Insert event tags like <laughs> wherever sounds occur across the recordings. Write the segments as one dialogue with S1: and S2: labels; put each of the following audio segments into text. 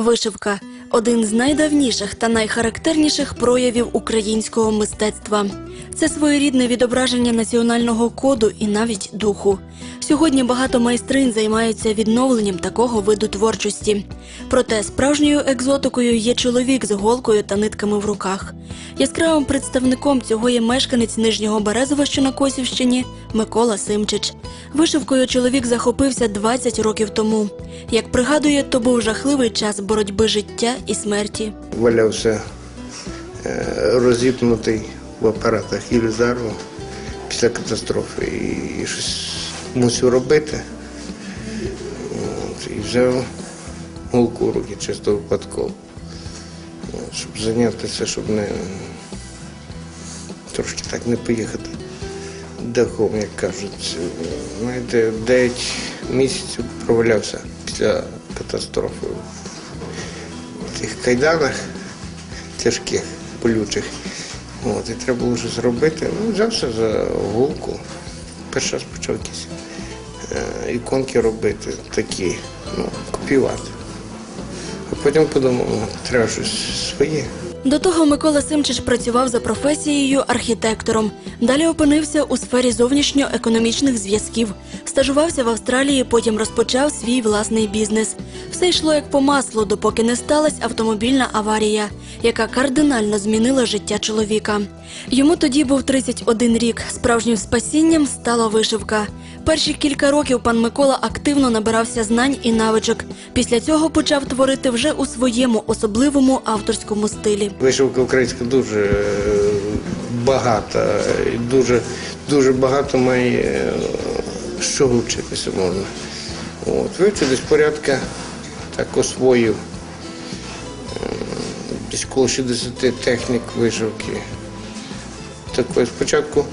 S1: Вишивка один з найдавніших та найхарактерніших проявів українського мистецтва. Це своєрідне відображення національного коду і навіть духу. Сьогодні багато майстринь займаються відновленням такого виду творчості. Проте справжньою екзотикою є чоловік з голкою та нитками в руках. Яскравим представником цього є мешканець Нижнього Березова, що на Косівщині, Микола Симчич. Вишивкою чоловік захопився 20 років тому. Як пригадує, то був жахливий час боротьби життя і смерті.
S2: валявся е, розіпнутий в апаратах Єлізарова після катастрофи і, щось мусив робити. І взяв голку в руки чисто випадково, щоб зайнятися, щоб не трошки так не поїхати дахом, як кажуть. Знаєте, 9 місяців провалявся після катастрофи в тих кайданах тяжких, болючих. От, і треба було щось робити. Ну, взявся за голку. Перший раз почав якісь е, іконки робити, такі, ну, копіювати. А потім подумав, ну, треба щось своє.
S1: До того Микола Симчич працював за професією архітектором. Далі опинився у сфері зовнішньоекономічних зв'язків. Стажувався в Австралії, потім розпочав свій власний бізнес. Все йшло як по маслу, допоки не сталася автомобільна аварія, яка кардинально змінила життя чоловіка. Йому тоді був 31 рік. Справжнім спасінням стала вишивка. Перші кілька років пан Микола активно набирався знань і навичок. Після цього почав творити вже у своєму особливому авторському стилі.
S2: Вишивка українська дуже е, багата, дуже, дуже багато має е, з чого вчитися можна. От, вивчив десь порядка, так освоїв е, десь коло 60 технік вишивки. Такої спочатку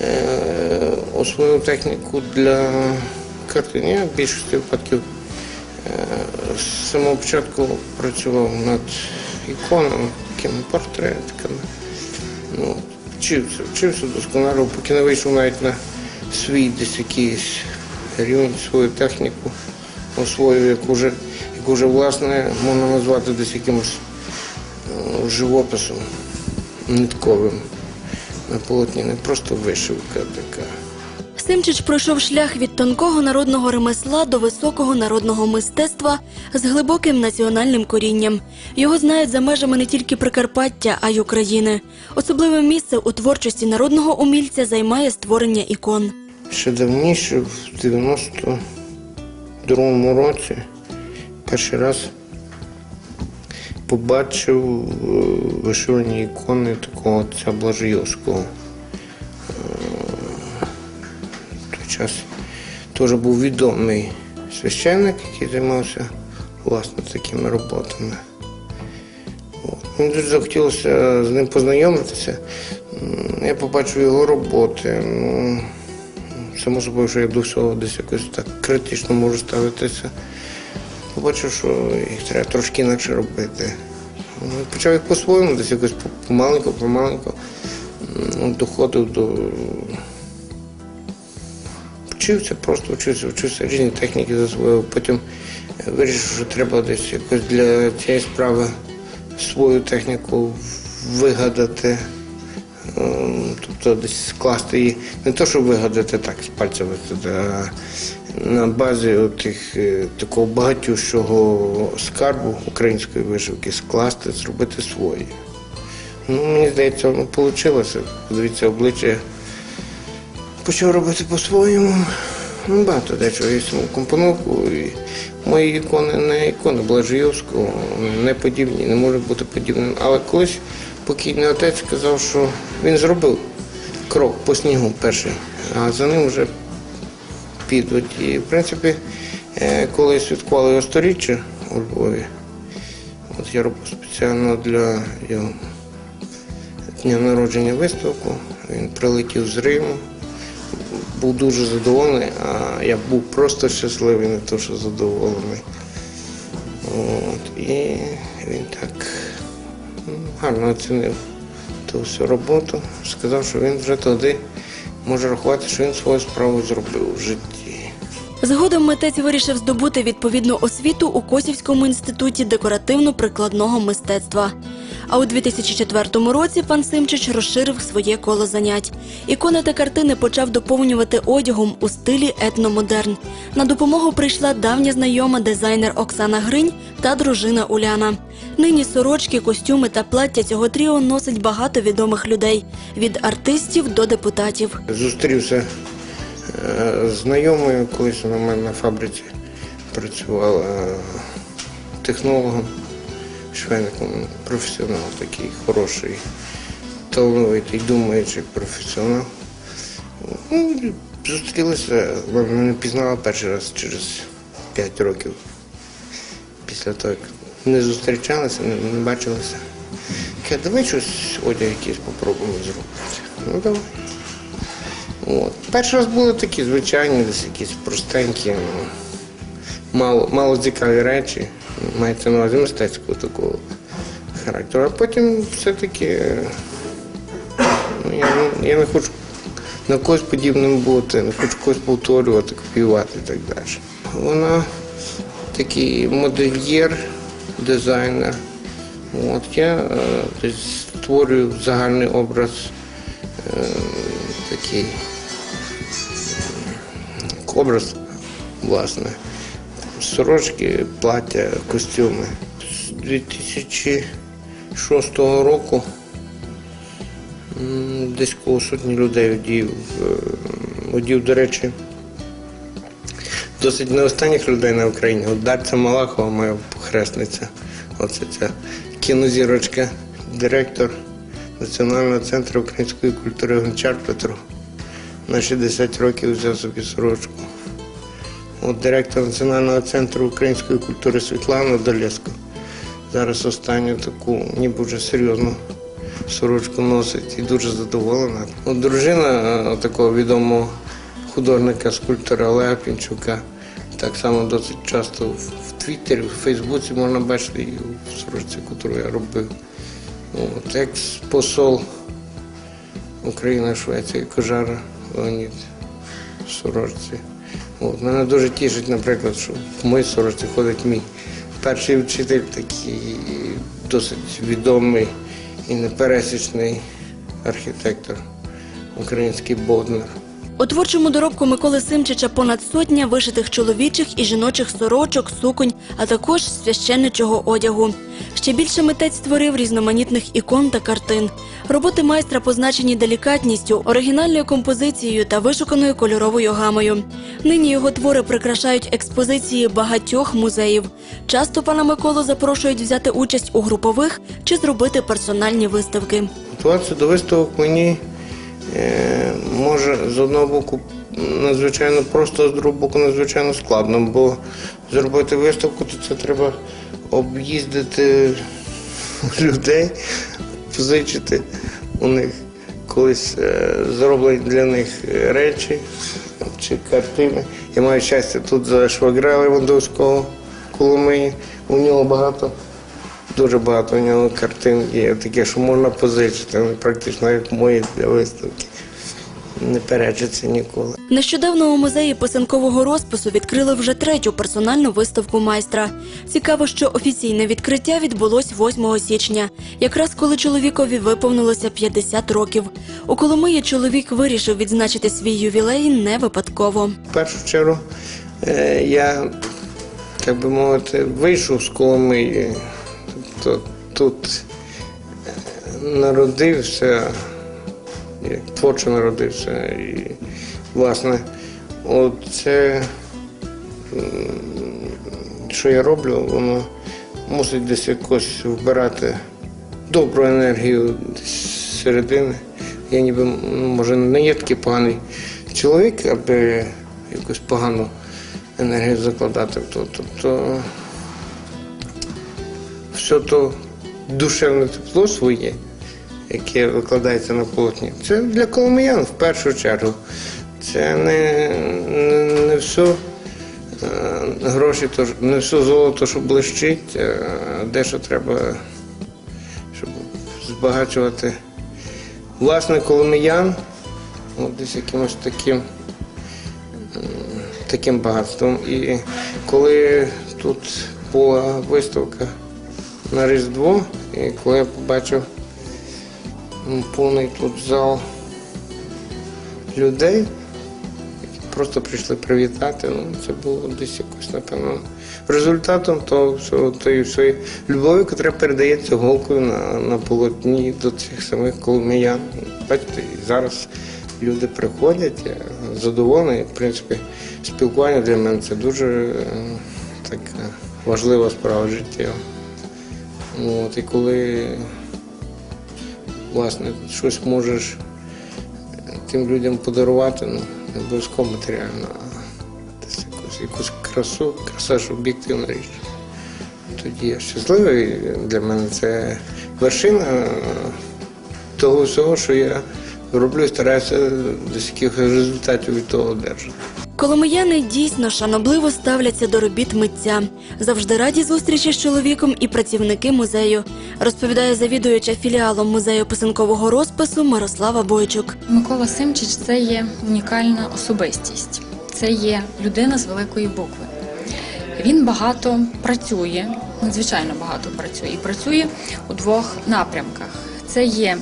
S2: е, освоїв техніку для картин. Я в більшості випадків е, з самого початку працював над іконами, такими портретиками. Ну, вчився, вчився досконало, поки не вийшов навіть на свій десь якийсь рівень, свою техніку освоїв, яку вже, яку вже власне можна назвати десь якимось е, живописом нитковим на полотні, не просто вишивка така.
S1: Симчич пройшов шлях від тонкого народного ремесла до високого народного мистецтва з глибоким національним корінням. Його знають за межами не тільки Прикарпаття, а й України. Особливе місце у творчості народного умільця займає створення ікон.
S2: Ще давніше, в 92-му році, перший раз побачив е, вишивані ікони такого отця Блажайовського. Е, В той час теж був відомий священник, який займався власне такими роботами. Мені дуже захотілося з ним познайомитися. Я побачив його роботи. Ну, Само собою, що я до всього десь якось так критично можу ставитися. Побачив, що їх треба трошки інакше робити. Ну, Почав їх по-своєму, десь якось помаленьку, помаленьку. Ну, доходив до. Вчився, просто вчився, вчився, різні техніки засвоїв. Потім вирішив, що треба десь якось для цієї справи свою техніку вигадати. Ем, Тобто десь скласти її не то, щоб вигадати так з пальця висити, а на базі тих, такого багатющого скарбу української вишивки скласти, зробити свої. Ну, мені здається, воно вийшло. Подивіться, обличчя почав робити по-своєму. Ну, багато дечого є саму компоновку. І мої ікони не ікони Блажайовського, не подібні, не можуть бути подібними. Але колись покійний отець сказав, що він зробив крок по снігу перший, а за ним вже підуть. І, в принципі, е, коли святкували його сторіччя у Львові, от я робив спеціально для його дня народження виставку. Він прилетів з Риму, був дуже задоволений, а я був просто щасливий, не то, що задоволений. От, і він так ну, гарно оцінив ту всю роботу. Сказав, що він вже тоді може рахувати, що він свою справу зробив в житті.
S1: Згодом митець вирішив здобути відповідну освіту у Косівському інституті декоративно-прикладного мистецтва. А у 2004 році пан Симчич розширив своє коло занять. Ікони та картини почав доповнювати одягом у стилі етномодерн. На допомогу прийшла давня знайома дизайнер Оксана Гринь та дружина Уляна. Нині сорочки, костюми та плаття цього тріо носить багато відомих людей від артистів до депутатів.
S2: Зустрівся знайомою, колись вона в мене на фабриці працювала е, технологом, швейником, професіонал такий хороший, талановитий, думаючий професіонал. Ну, зустрілися, вона мене пізнала перший раз через 5 років. Після того, як не зустрічалися, не, не бачилися. Каже, давай щось одяг якийсь попробуємо зробити. Ну давай. От. Перший раз були такі звичайні, десь якісь простенькі, ну, мало, мало цікаві речі, мається на увазі мистецького такого характеру. А потім все-таки ну, я, я не хочу на когось подібним бути, не хочу когось повторювати, копіювати і так далі. Вона такий модельєр, дизайнер. От, я е, десь створюю загальний образ е, такий образ, власне. Сорочки, плаття, костюми. З 2006 року десь коло сотні людей одів. е, Одів, до речі, досить не останніх людей на Україні. От Дарця Малахова, моя хресниця, оце ця кінозірочка, директор Національного центру української культури Гончар Петро. На 60 років взяв собі сорочку. От директор Національного центру української культури Світлана Долєско. Зараз останню таку, ніби вже серйозну сорочку носить і дуже задоволена. От дружина е, такого відомого художника, скульптора Олега Пінчука. Так само досить часто в, Твіттері, в Фейсбуці можна бачити і в сорочці, яку я робив. От, екс-посол Україна, Швеція, Кожара Леонід в сорочці. От, мене дуже тішить, наприклад, що в моїй сорочці ходить мій перший вчитель, такий досить відомий і непересічний архітектор, український Боднар.
S1: У творчому доробку Миколи Симчича понад сотня вишитих чоловічих і жіночих сорочок, суконь, а також священничого одягу. Ще більше митець створив різноманітних ікон та картин. Роботи майстра позначені делікатністю, оригінальною композицією та вишуканою кольоровою гамою. Нині його твори прикрашають експозиції багатьох музеїв. Часто пана Миколу запрошують взяти участь у групових чи зробити персональні виставки.
S2: Готуватися до виставок мені може з одного боку надзвичайно просто, з другого боку надзвичайно складно, бо зробити виставку, то це треба об'їздити <laughs> людей, позичити у них колись е, зроблені для них е, речі чи картини. Я маю щастя тут за швагра Левандовського Коломиї. У нього багато Дуже багато у нього картин є, таке, що можна позичити, практично як мої для виставки. Не перечиться ніколи.
S1: Нещодавно у музеї писанкового розпису відкрили вже третю персональну виставку майстра. Цікаво, що офіційне відкриття відбулось 8 січня, якраз коли чоловікові виповнилося 50 років. У Коломиї чоловік вирішив відзначити свій ювілей не випадково.
S2: В першу чергу е, я, так би мовити, вийшов з Коломиї, тобто тут народився, як творчо народився. І, власне, от це, м, що я роблю, воно мусить десь якось вбирати добру енергію з середини. Я ніби, ну, може, не є такий поганий чоловік, аби якусь погану енергію закладати. Тобто все то душевне тепло своє, яке викладається на полотні, це для коломиян в першу чергу. Це не, не, не все е, гроші, то, не все золото, що блищить, е, а дещо треба, щоб збагачувати власне коломиян, десь якимось таким таким багатством. І коли тут була виставка на Різдво, і коли я побачив повний тут зал людей, які просто прийшли привітати, ну це було десь якось, напевно, результатом тої всієї любові, яка передається голкою на, на полотні до цих самих коломиян. Бачите, і зараз люди приходять, я задоволений. В принципі, спілкування для мене це дуже е, така важлива справа життя. От, і коли власне щось можеш тим людям подарувати, ну, не обов'язково матеріально, а десь якусь, якусь красу, краса ж об'єктивна річ. Тоді я щасливий. Для мене це вершина того всього, що я роблю і стараюся десь якихось результатів від того одержати.
S1: Коломияни дійсно шанобливо ставляться до робіт митця. Завжди раді зустрічі з чоловіком і працівники музею, розповідає завідуюча філіалом музею писанкового розпису Мирослава Бойчук.
S3: Микола Симчич це є унікальна особистість. Це є людина з великої букви. Він багато працює, надзвичайно багато працює, і працює у двох напрямках. Це є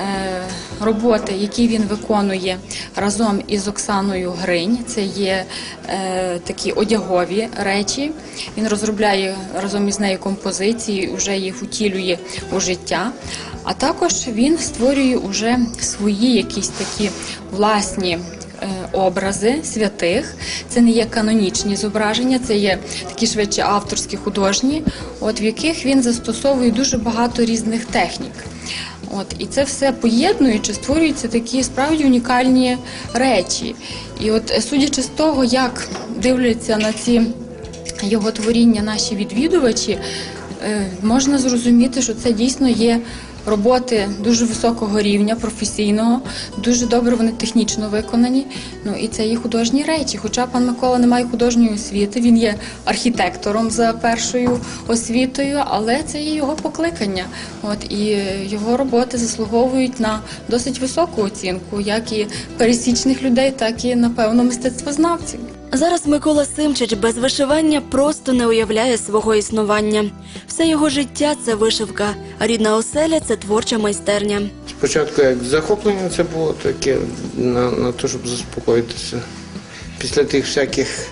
S3: е, роботи, які він виконує разом із Оксаною Гринь. Це є е, такі одягові речі. Він розробляє разом із нею композиції, вже їх утілює у життя. А також він створює уже свої якісь такі власні. е, Образи святих, це не є канонічні зображення, це є такі швидше авторські художні, от в яких він застосовує дуже багато різних технік. От і це все поєднуючи, створюються такі справді унікальні речі. І от судячи з того, як дивляться на ці його творіння наші відвідувачі, е, можна зрозуміти, що це дійсно є роботи дуже високого рівня, професійного, дуже добре вони технічно виконані. Ну і це є художні речі. Хоча пан Микола не має художньої освіти, він є архітектором за першою освітою, але це є його покликання. От і його роботи заслуговують на досить високу оцінку, як і пересічних людей, так і напевно мистецтвознавців.
S1: Зараз Микола Симчич без вишивання просто не уявляє свого існування. Все його життя це вишивка, а рідна оселя це творча майстерня.
S2: Спочатку як захоплення це було таке на, на те, щоб заспокоїтися після тих всяких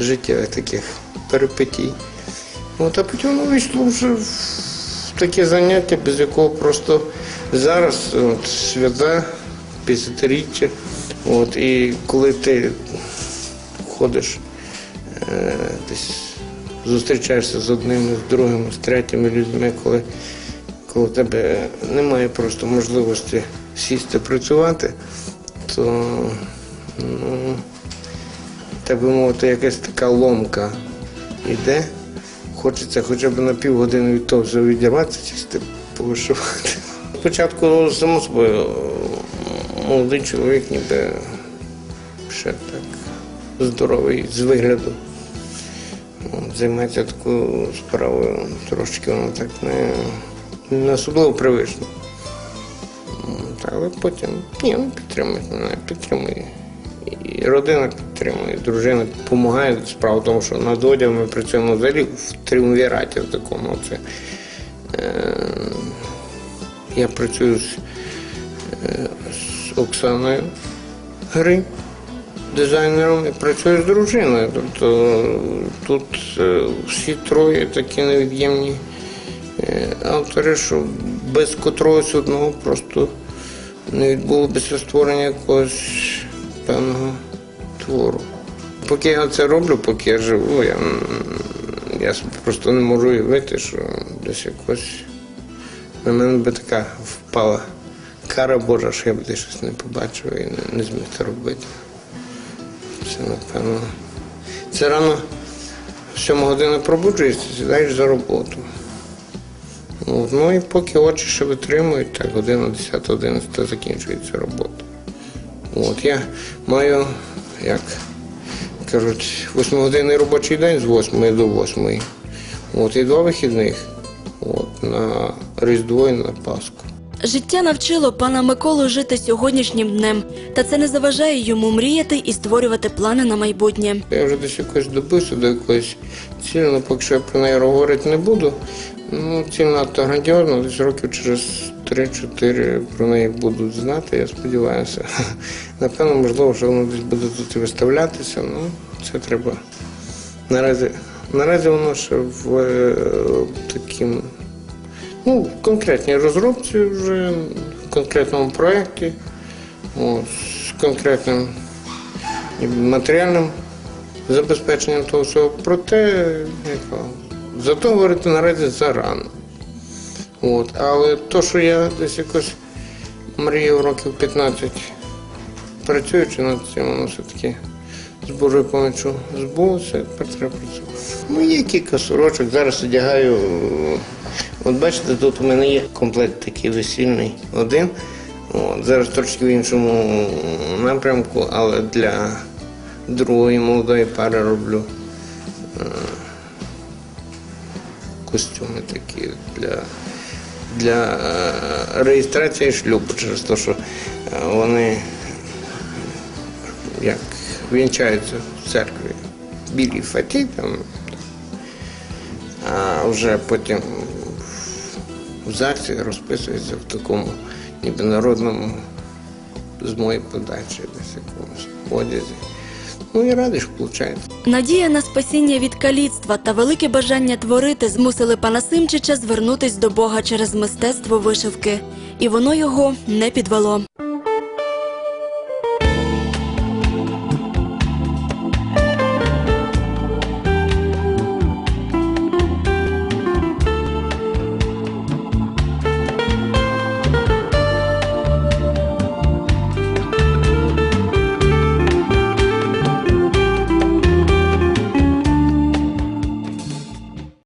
S2: життєвих таких перипетій. От, а потім воно вийшло вже в таке заняття, без якого просто зараз от, свята, 50-річчя. От, і коли ти ходиш е, десь зустрічаєшся з одним, з другим, з третіми людьми, коли коли в тебе немає просто можливості сісти працювати, то ну, би мовити, якась така ломка йде. Хочеться хоча б на півгодини від того всього відірватися, чисто повишивати. Спочатку, само собою, молодий чоловік ніби здоровий з вигляду. Займається такою справою, трошки воно так не, не особливо привично. Але потім ні, ну, підтримує мене, підтримує. І родина підтримує, і дружина допомагає. Справа в тому, що над одягом ми працюємо взагалі в тріумвіраті в такому. Це, е, я працюю з, е, з Оксаною Гринь дизайнером і працюю з дружиною. Тобто тут е, всі троє такі невід'ємні е, автори, що без котрогось одного просто не відбулося створення якогось певного твору. Поки я це роблю, поки я живу, я, я просто не можу уявити, що десь якось на мене би така впала кара Божа, що я б десь щось не побачив і не, не зміг це робити. Це напевно. Це рано в 7 годину пробуджуєшся, сідаєш за роботу. От, ну і поки очі ще витримують, так година 10-11 закінчується робота. От, я маю, як кажуть, 8-годинний робочий день з 8 до 8. От, і два вихідних. От, на Різдво і на Пасху.
S1: Життя навчило пана Миколу жити сьогоднішнім днем, та це не заважає йому мріяти і створювати плани на майбутнє.
S2: Я вже десь якось добився до якоїсь цілі, поки що я про неї говорити не буду. Ну, ціль надто грандіозна, десь років через 3-4 про неї будуть знати, я сподіваюся. <laughs> Напевно, можливо, що воно десь буде тут і виставлятися. Ну, це треба. Наразі, наразі воно ще в е, таким, ну, в конкретній розробці вже, в конкретному проєкті, з конкретним матеріальним забезпеченням того всього. Проте, як вам, за говорити наразі зарано. От. Але то, що я десь якось мріяв років 15 працюючи над цим, воно все-таки з Божою помічю збулося, працювати. Ну, є кілька сорочок, зараз одягаю. От бачите, тут у мене є комплект такий весільний один. От, зараз трошки в іншому напрямку, але для другої молодої пари роблю е, костюми такі для, для е, реєстрації шлюбу, через те, що е, вони як вінчаються в церкві в білій фаті, там, а вже потім в ЗАГСі розписується в такому ніби народному з моєї подачі, десь якомусь одязі. Ну і радий, що виходить.
S1: Надія на спасіння від каліцтва та велике бажання творити змусили пана Симчича звернутись до Бога через мистецтво вишивки, і воно його не підвело.